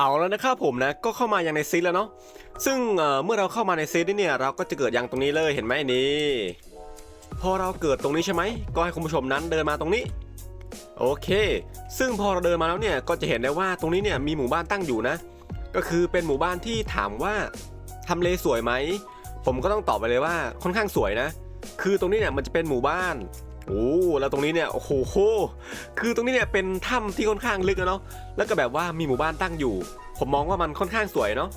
เอาแล้วนะครับผมนะก็เข้ามายังในซีดแล้วเนาะซึ่งเมื่อเราเข้ามาในซีดนี่เนี่ยเราก็จะเกิดยังตรงนี้เลยเห็นไหมนี่พอเราเกิดตรงนี้ใช่ไหมก็ให้คุณผู้ชมนั้นเดินมาตรงนี้โอเค ซึ่งพอเราเดินมาแล้วเนี่ยก็จะเห็นได้ว่าตรงนี้เนี่ยมีหมู่บ้านตั้งอยู่นะ ก็คือเป็นหมู่บ้านที่ถามว่าทำเลสวยไหมผมก็ต้องตอบไปเลยว่าค่อนข้างสวยนะ คือตรงนี้เนี่ยมันจะเป็นหมู่บ้าน โอ้แล้วตรงนี้เนี่ยโอ้โหคือตรงนี้เนี่ยเป็นถ้ำที่ค่อนข้างลึกอะเนาะแล้วก็แบบว่ามีหมู่บ้านตั้งอยู่ ผมมองว่ามันค่อนข้างสวยเนาะ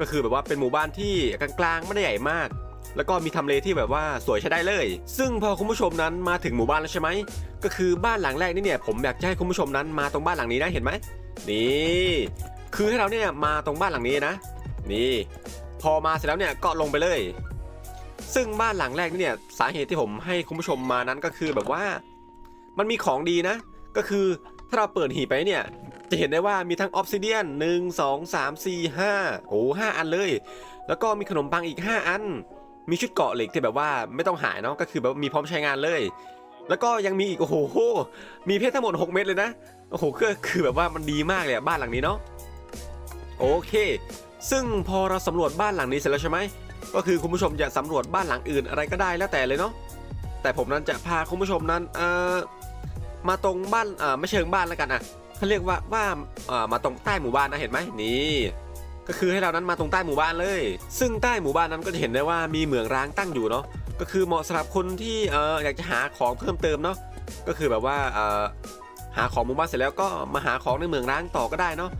ก็คือแบบว่าเป็นหมู่บ้านที่กลางๆไม่ได้ใหญ่มาก แล้วก็มีทำเลที่แบบว่าสวยใช้ได้เลย ซึ่งพอคุณผู้ชมนั้นมาถึงหมู่บ้านแล้วใช่ไหมก็คือบ้านหลังแรกนี่เนี่ยผมอยากจะให้คุณผู้ชมนั้นมาตรงบ้านหลังนี้นะเห็นไหมนี่คือให้เราเนี่ยมาตรงบ้านหลังนี้นะ นี่ พอมาเสร็จแล้วเนี่ยก็ลงไปเลย ซึ่งบ้านหลังแรกนี่เนี่ยสาเหตุที่ผมให้คุณผู้ชมมานั้นก็คือแบบว่า มันมีของดีนะ ก็คือถ้าเราเปิดหีบไปเนี่ยจะเห็นได้ว่ามีทั้งออฟซิเดียนหนึ่งสองสามสี่ห้าโอ้ห้าอันเลย แล้วก็มีขนมปังอีก 5 อัน มีชุดเกาะเหล็กที่แบบว่าไม่ต้องหายเนาะก็คือแบบมีพร้อมใช้งานเลย แล้วก็ยังมีอีกโอ้โหมีเพชรทั้งหมด 6 เม็ดเลยนะโอ้โหก็คือแบบว่ามันดีมากเลยอะบ้านหลังนี้เนาะโอเค ซึ่งพอเราสำรวจบ้านหลังนี้เสร็จแล้วใช่ไหม ก็คือคุณผู้ชมจะสำรวจบ้านหลังอื่นอะไรก็ได้แล้วแต่เลยเนาะแต่ผมนั้นจะพาคุณผู้ชมนั้นเอ่อมาตรงบ้านเอ่อไม่เชิงบ้านแล้วกันอะเขาเรียกว่าว่าเอ่อมาตรงใต้หมู่บ้านนะเห็นไหมนี่ก็คือให้เรานั้นมาตรงใต้หมู่บ้านเลย ซึ่งใต้หมู่บ้านนั้นก็จะเห็นได้ว่ามีเหมืองร้างตั้งอยู่เนาะก็คือเหมาะสำหรับคนที่เอออยากจะหาของเพิ่มเติมเนาะก็คือแบบว่าเออหาของหมู่บ้านเสร็จแล้วก็มาหาของในเหมืองร้างต่อก็ได้เนาะ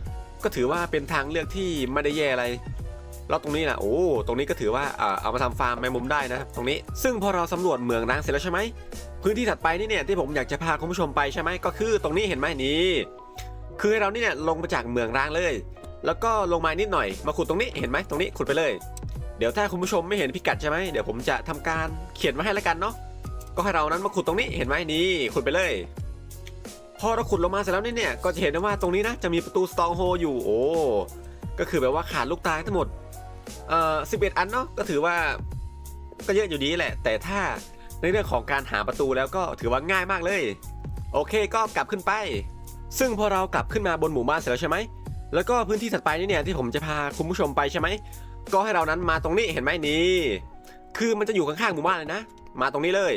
ก็ถือว่าเป็นทางเลือกที่ไม่ได้แย่อะไร แล้วตรงนี้นะโอ้ตรงนี้ก็ถือว่าเอามาทำฟาร์มแมงมุมได้นะ ตรงนี้ซึ่งพอเราสำรวจเมืองร้างเสร็จแล้วใช่ไหมพื้นที่ถัดไปนี่เนี่ยที่ผมอยากจะพาคุณผู้ชมไปใช่ไหมก็คือ ตรงนี้เห็นไหมนี่คือให้เรานี่เนี่ยลงมาจากเมืองร้างเลย แล้วก็ลงมานิดหน่อยมาขุดตรงนี้เห็นไหมตรงนี้ขุดไปเลย เดี๋ยวถ้าคุณผู้ชมไม่เห็นพิกัดใช่ไหมเดี๋ยวผมจะทำการเขียนมาให้แล้วกันเนาะก็ให้เรานั้นมาขุดตรงนี้เห็นไหมนี่ขุดไปเลย พอเราขุดลงมาเสร็จแล้วนี่เนี่ยก็จะเห็นได้ว่าตรงนี้นะจะมีประตูสตองโฮอยู่โอ้ก็คือแบบว่าขาดลูกตายทั้งหมด เอ่อ11อันเนาะก็ถือว่าก็เยอะอยู่ดีแหละ แต่ถ้าในเรื่องของการหาประตูแล้วก็ถือว่าง่ายมากเลย โอเคก็กลับขึ้นไป ซึ่งพอเรากลับขึ้นมาบนหมู่บ้านเสร็จแล้วใช่ไหมแล้วก็พื้นที่ถัดไปนี่เนี่ยที่ผมจะพาคุณผู้ชมไปใช่ไหมก็ให้เรานั้นมาตรงนี้เห็นไหมนี่คือมันจะอยู่ข้างๆหมู่บ้านเลยนะ มาตรงนี้เลย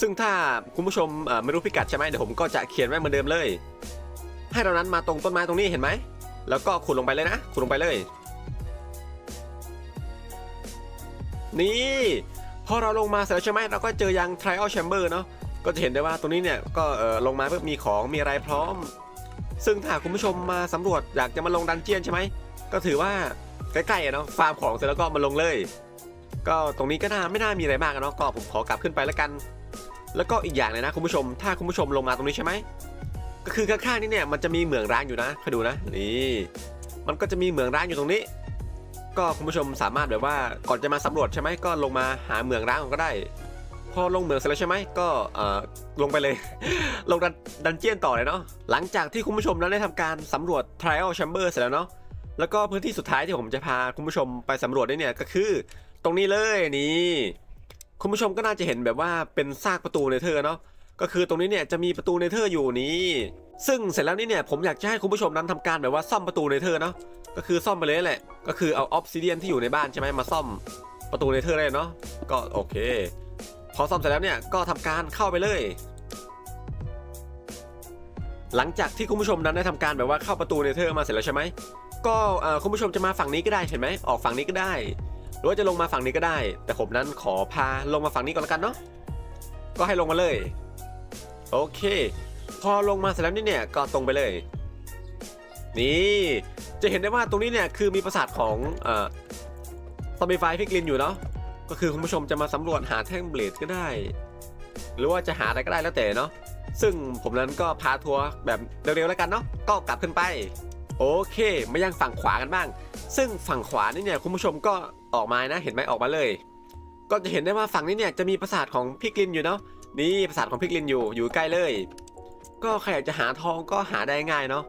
ซึ่งถ้าคุณผู้ชมเออไม่รู้พิกัดใช่ไหมเดี๋ยวผมก็จะเขียนไว้เหมือนเดิมเลย ให้เรานั้นมาตรงต้นไม้ตรงนี้เห็นไหมแล้วก็ขุดลงไปเลยนะขุดลงไปเลย นี่ พอเราลงมาเสร็จแล้วใช่ไหมเราก็เจอยัง trial chamber เนาะก็จะเห็นได้ว่าตรงนี้เนี่ยก็เออลงมาเพื่อมีของมีอะไรพร้อม ซึ่งถ้าคุณผู้ชมมาสำรวจอยากจะมาลงดันเจียนใช่ไหมก็ถือว่าใกล้ๆเนาะฟาร์มของเสร็จแล้วก็มาลงเลย ก็ตรงนี้ก็น่าไม่น่ามีอะไรมากอะเนาะก็ผมขอกลับขึ้นไปแล้วกัน แล้วก็อีกอย่างเลยนะคุณผู้ชม ถ้าคุณผู้ชมลงมาตรงนี้ใช่ไหมก็คือข้างๆนี่เนี่ยมันจะมีเหมืองร้างอยู่นะคอยดูนะนี่มันก็จะมีเหมืองร้างอยู่ตรงนี้ ก็คุณผู้ชมสามารถแบบว่าก่อนจะมาสำรวจใช่ไหมก็ลงมาหาเหมืองร้างก็ได้ พอลงเหมืองเสร็จแล้วใช่ไหมก็เอ่อลงไปเลย ลงดันดันเจียนต่อเลยเนาะหลังจากที่คุณผู้ชมนั้นได้ทำการสำรวจ trial chamber เสร็จแล้วเนาะแล้วก็พื้นที่สุดท้ายที่ผมจะพาคุณผู้ชมไปสำรวจนี่เนี่ยก็คือ ตรงนี้เลยนี่คุณผู้ชมก็น่าจะเห็นแบบว่าเป็นซากประตูเนเธอร์เนาะก็คือตรงนี้เนี่ยจะมีประตูเนเธอร์อยู่นี้ ซึ่งเสร็จแล้วนี่เนี่ยผมอยากจะให้คุณผู้ชมนั้นทำการแบบว่าซ่อมประตูเนเธอร์เนาะ ก็คือซ่อมไปเลยแหละ ก็คือเอาออฟซิเดียนที่อยู่ในบ้านใช่ไหมมาซ่อมประตูเนเธอร์ได้เนาะก็โอเค พอซ่อมเสร็จแล้วเนี่ยก็ทำการเข้าไปเลย หลังจากที่คุณผู้ชมนั้นได้ทำการแบบว่าเข้าประตูเนเธอร์มาเสร็จแล้วใช่ไหมก็คุณผู้ชมจะมาฝั่งนี้ก็ได้เห็นไหมออกฝั่งนี้ก็ได้ หรือว่าจะลงมาฝั่งนี้ก็ได้ แต่ผมนั้นขอพาลงมาฝั่งนี้ก่อนละกันเนาะก็ให้ลงมาเลย โอเค พอลงมาเสร็จแล้วนี่เนี่ยก็ตรงไปเลย นี่จะเห็นได้ว่าตรงนี้เนี่ยคือมีปราสาทของเอ่อซอมบี้ไฟพิกลินอยู่เนาะก็คือคุณผู้ชมจะมาสำรวจหาแท่งเบลดก็ได้ หรือว่าจะหาอะไรก็ได้แล้วแต่เนาะซึ่งผมนั้นก็พาทัวร์แบบเร็วๆแล้วกันเนาะก็กลับขึ้นไป โอเคมายังฝั่งขวากันบ้าง ซึ่งฝั่งขวานี่เนี่ยคุณผู้ชมก็ออกมานะ เห็นไหมออกมาเลย ก็จะเห็นได้ว่าฝั่งนี้เนี่ยจะมีปราสาทของพิกลินอยู่เนาะนี่ปราสาทของพิกลินอยู่อยู่ใกล้เลย ก็ใครอยากจะหาทองก็หาได้ง่ายเนาะ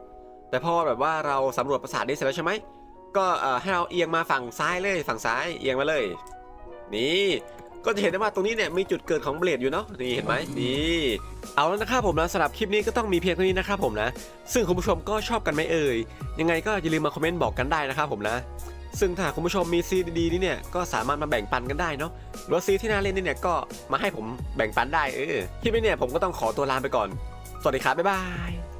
แต่พอแบบว่าเราสำรวจปราสาทนี้เสร็จแล้วใช่ไหมก็ให้เราเอียงมาฝั่งซ้ายเลยฝั่งซ้ายเอียงมาเลย นี่ก็จะเห็นได้ว่าตรงนี้เนี่ยมีจุดเกิดของเบลดอยู่เนาะนี่เห็นไหมนี่เอาแล้วนะครับผมนะสำหรับคลิปนี้ก็ต้องมีเพียงเท่านี้นะครับผมนะ ซึ่งคุณผู้ชมก็ชอบกันไหมเอ่ยยังไงก็อย่าลืมมาคอมเมนต์บอกกันได้นะครับผมนะ ซึ่งถ้าคุณผู้ชมมีซีดีนี่เนี่ยก็สามารถมาแบ่งปันกันได้เนาะหรือซีที่น่าเล่นนี่เนี่ยก็มาให้ผมแบ่งปันได้เออคลิปนี้เนี่ยผมก็ต้องขอตัวลาไปก่อน สวัสดีครับบ๊ายบาย